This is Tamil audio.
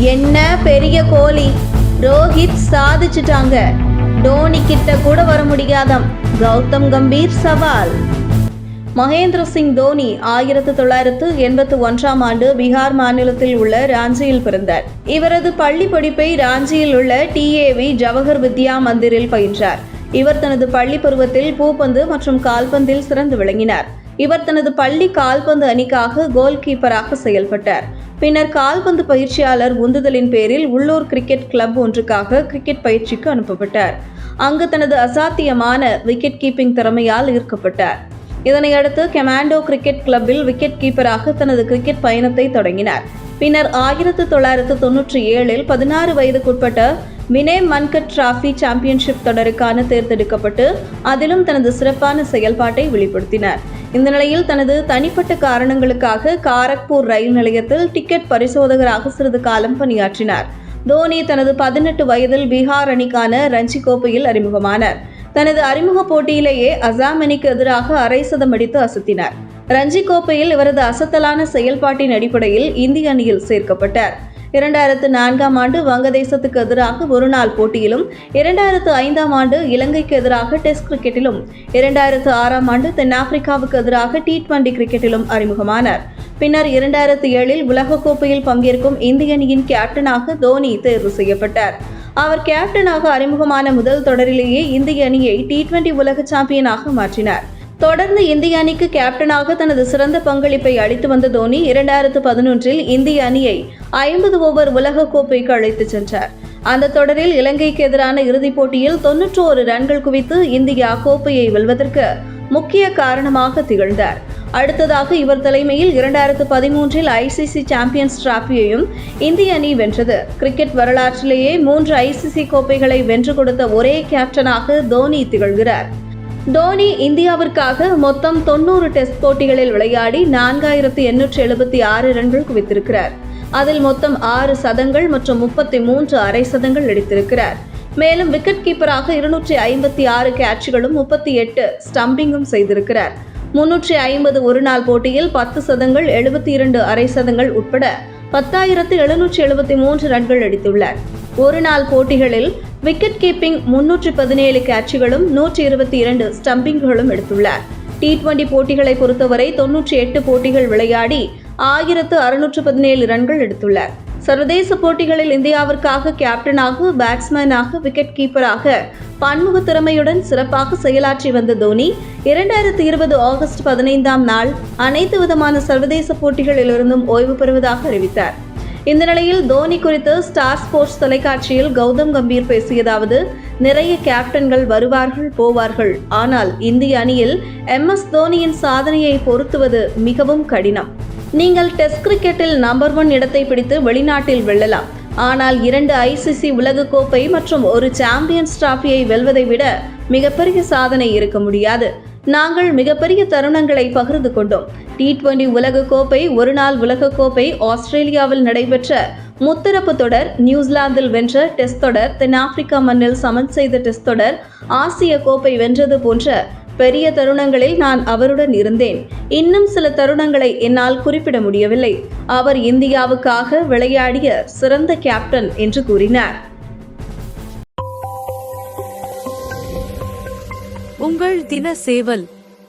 என்ன பெரிய கோலி? ரோஹித் சாதிச்சுட்டாங்க. டோனி கிட்ட கூட வர முடியாதாம். கௌதம் கம்பீர் சவால். மகேந்திர சிங் தோனி ஆயிரத்து தொள்ளாயிரத்து எண்பத்து ஒன்றாம் ஆண்டு பீகார் மாநிலத்தில் உள்ள ராஞ்சியில் பிறந்தார். இவரது பள்ளி படிப்பை ராஞ்சியில் உள்ள டிஏவி ஜவஹர் வித்யா மந்திரில் பயின்றார். இவர் தனது பள்ளி பருவத்தில் பூப்பந்து மற்றும் கால்பந்தில் சிறந்து விளங்கினார். இவர் தனது பள்ளி கால்பந்து அணிக்காக கோல் கீப்பராக செயல்பட்டார். பின்னர் கால்பந்து பயிற்சியாளர் உந்துதலின் பேரில் உள்ளூர் கிரிக்கெட் கிளப் ஒன்றுக்காக கிரிக்கெட் பயிற்சிக்கு அனுப்பப்பட்டார். அங்கு தனது அசாத்தியமான விக்கெட் கீப்பிங் திறமையால் ஈர்க்கப்பட்டார். இதனையடுத்து கெமாண்டோ கிரிக்கெட் கிளப்பில் விக்கெட் கீப்பராக தனது கிரிக்கெட் பயணத்தை தொடங்கினார். பின்னர் ஆயிரத்து தொள்ளாயிரத்து தொன்னூற்றி ஏழில் பதினாறு வயதுக்குட்பட்ட வினே மன்கட் டிராஃபி சாம்பியன்ஷிப் தொடருக்கான தேர்ந்தெடுக்கப்பட்டு அதிலும் தனது சிறப்பான செயல்பாட்டை வெளிப்படுத்தினார். இந்த நிலையில் தனது தனிப்பட்ட காரணங்களுக்காக காரக்பூர் ரயில் நிலையத்தில் டிக்கெட் பரிசோதகராக சிறிது காலம் பணியாற்றினார். தோனி தனது பதினெட்டு வயதில் பீகார் அணிக்கான ரஞ்சி கோப்பையில் அறிமுகமானார். தனது அறிமுக போட்டியிலேயே அசாம் அணிக்கு எதிராக அரை சதம் அடித்து அசத்தினார். ரஞ்சி கோப்பையில் இவரது அசத்தலான செயல்பாட்டின் அடிப்படையில் இந்திய அணியில் சேர்க்கப்பட்டார். இரண்டாயிரத்து நான்காம் ஆண்டு வங்கதேசத்துக்கு எதிராக ஒருநாள் போட்டியிலும் இரண்டாயிரத்து ஐந்தாம் ஆண்டு இலங்கைக்கு எதிராக டெஸ்ட் கிரிக்கெட்டிலும் இரண்டாயிரத்து ஆறாம் ஆண்டு தென்னாப்பிரிக்காவுக்கு எதிராக டி டுவெண்டி கிரிக்கெட்டிலும் அறிமுகமானார். பின்னர் இரண்டாயிரத்து ஏழில் உலகக்கோப்பையில் பங்கேற்கும் இந்திய அணியின் கேப்டனாக தோனி தேர்வு செய்யப்பட்டார். அவர் கேப்டனாக அறிமுகமான முதல் தொடரிலேயே இந்திய அணியை டி டுவெண்டி உலக சாம்பியனாக மாற்றினார். தொடர்ந்து இந்திய அணிக்கு கேப்டனாக தனது சிறந்த பங்களிப்பை அளித்து வந்த தோனி இரண்டாயிரத்து பதினொன்றில் இந்திய அணியை ஐம்பது ஓவர் உலக கோப்பைக்கு அழைத்துச் சென்றார். அந்த தொடரில் இலங்கைக்கு எதிரான இறுதிப் போட்டியில் தொன்னூற்றோரு ரன்கள் குவித்து இந்தியா கோப்பையை வெல்வதற்கு முக்கிய காரணமாக திகழ்ந்தார். அடுத்ததாக இவர் தலைமையில் இரண்டாயிரத்து பதிமூன்றில் ஐசிசி சாம்பியன்ஸ் டிராபியையும் இந்திய அணி வென்றது. கிரிக்கெட் வரலாற்றிலேயே மூன்று ஐசிசி கோப்பைகளை வென்று கொடுத்த ஒரே கேப்டனாக தோனி திகழ்கிறார். தோனி இந்தியாவிற்காக மொத்தம் தொண்ணூறு டெஸ்ட் போட்டிகளில் விளையாடி நான்காயிரத்து எண்ணூற்று எழுபத்தி ஆறு ரன்கள் குவித்திருக்கிறார். அதில் மொத்தம் ஆறு சதங்கள் மற்றும் முப்பத்தி மூன்று அரை சதங்கள் அடித்திருக்கிறார். மேலும் விக்கெட் கீப்பராக இருநூற்றி ஐம்பத்தி ஆறு கேட்சுகளும் முப்பத்தி எட்டு ஸ்டம்பிங்கும் செய்திருக்கிறார். முன்னூற்றி ஐம்பது ஒருநாள் போட்டியில் பத்து சதங்கள் எழுபத்தி இரண்டு அரை சதங்கள் உட்பட பத்தாயிரத்து எழுநூற்றி எழுபத்தி மூன்று ரன்கள் அடித்துள்ளார். ஒரு நாள் போட்டிகளில் விக்கெட் கீப்பிங் முன்னூற்றி பதினேழு கேட்சுகளும் நூற்றி இருபத்தி இரண்டு ஸ்டம்பிங்குகளும் எடுத்துள்ளார். டி டுவெண்டி போட்டிகளை பொறுத்தவரை தொன்னூற்றி எட்டு போட்டிகள் விளையாடி ஆயிரத்து அறுநூற்று பதினேழு ரன்கள் எடுத்துள்ளார். சர்வதேச போட்டிகளில் இந்தியாவிற்காக கேப்டனாக பேட்ஸ்மேனாக விக்கெட் கீப்பராக பன்முக திறமையுடன் சிறப்பாக செயலாற்றி வந்த தோனி இரண்டாயிரத்தி இருபது ஆகஸ்ட் பதினைந்தாம் நாள் அனைத்து விதமான சர்வதேச போட்டிகளிலிருந்தும் ஓய்வு பெறுவதாக அறிவித்தார். இந்த நிலையில் தோனி குறித்து ஸ்டார் ஸ்போர்ட்ஸ் தொலைக்காட்சியில் கௌதம் கம்பீர் பேசியதாவது நிறைய கேப்டன்கள் வருவார்கள் போவார்கள். ஆனால் இந்திய அணியில் எம் எஸ் தோனியின் சாதனையை பொருத்துவது மிகவும் கடினம். நீங்கள் டெஸ்ட் கிரிக்கெட்டில் நம்பர் ஒன் இடத்தை பிடித்து வெளிநாட்டில் வெல்லலாம். ஆனால் இரண்டு ஐசிசி உலகக்கோப்பை மற்றும் ஒரு சாம்பியன்ஸ் டிராஃபியை வெல்வதை விட மிகப்பெரிய சாதனை இருக்க முடியாது. நாங்கள் மிகப்பெரிய தருணங்களை பகிர்ந்து கொண்டோம். டி டுவெண்டி உலகக்கோப்பை ஒருநாள் உலகக்கோப்பை ஆஸ்திரேலியாவில் நடைபெற்ற முத்தரப்பு தொடர் நியூசிலாந்தில் வென்ற டெஸ்ட் தொடர் தென்னாப்பிரிக்கா மண்ணில் சமன் செய்த டெஸ்ட் தொடர் ஆசிய கோப்பை வென்றது போன்ற பெரிய தருணங்களில் நான் அவருடன் இருந்தேன். இன்னும் சில தருணங்களை என்னால் குறிப்பிட முடியவில்லை. அவர் இந்தியாவுக்காக விளையாடிய சிறந்த கேப்டன் என்று கூறினார். உங்கள் தின சேவல்